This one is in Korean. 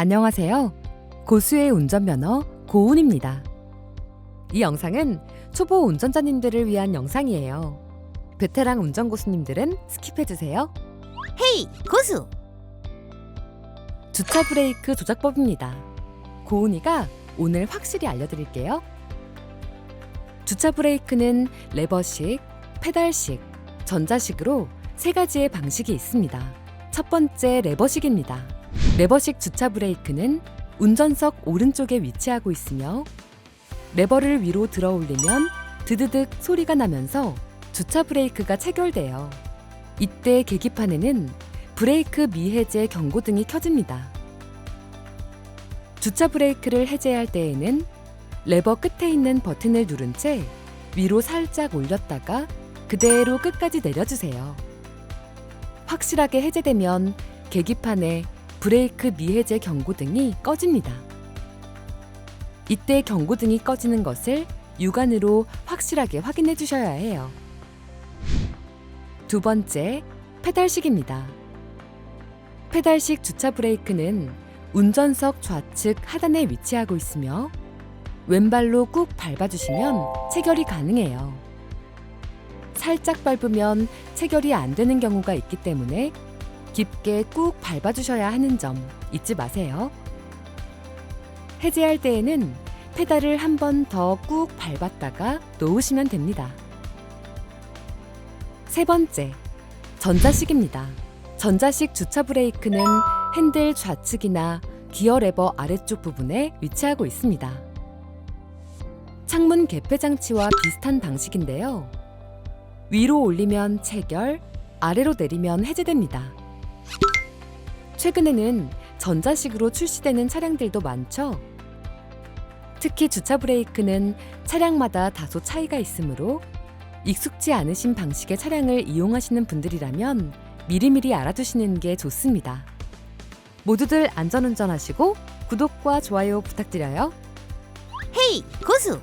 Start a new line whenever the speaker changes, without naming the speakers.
안녕하세요. 고수의 운전면허 고운입니다. 이 영상은 초보 운전자님들을 위한 영상이에요. 베테랑 운전 고수님들은 스킵해주세요.
헤이 고수
주차 브레이크 조작법입니다. 고은이가 오늘 확실히 알려드릴게요. 주차 브레이크는 레버식, 페달식, 전자식으로 세 가지의 방식이 있습니다. 첫 번째 레버식입니다. 레버식 주차 브레이크는 운전석 오른쪽에 위치하고 있으며 레버를 위로 들어 올리면 드드득 소리가 나면서 주차 브레이크가 체결돼요. 이때 계기판에는 브레이크 미해제 경고등이 켜집니다. 주차 브레이크를 해제할 때에는 레버 끝에 있는 버튼을 누른 채 위로 살짝 올렸다가 그대로 끝까지 내려주세요. 확실하게 해제되면 계기판에 브레이크 미해제 경고등이 꺼집니다. 이때 경고등이 꺼지는 것을 육안으로 확실하게 확인해 주셔야 해요. 두 번째, 페달식입니다. 페달식 주차 브레이크는 운전석 좌측 하단에 위치하고 있으며 왼발로 꾹 밟아주시면 체결이 가능해요. 살짝 밟으면 체결이 안 되는 경우가 있기 때문에 깊게 꾹 밟아주셔야 하는 점 잊지 마세요. 해제할 때에는 페달을 한 번 더 꾹 밟았다가 놓으시면 됩니다. 세 번째, 전자식입니다. 전자식 주차 브레이크는 핸들 좌측이나 기어 레버 아래쪽 부분에 위치하고 있습니다. 창문 개폐 장치와 비슷한 방식인데요. 위로 올리면 체결, 아래로 내리면 해제됩니다. 최근에는 전자식으로 출시되는 차량들도 많죠. 특히 주차 브레이크는 차량마다 다소 차이가 있으므로 익숙지 않으신 방식의 차량을 이용하시는 분들이라면 미리미리 알아두시는 게 좋습니다. 모두들 안전운전하시고 구독과 좋아요 부탁드려요.
헤이 고수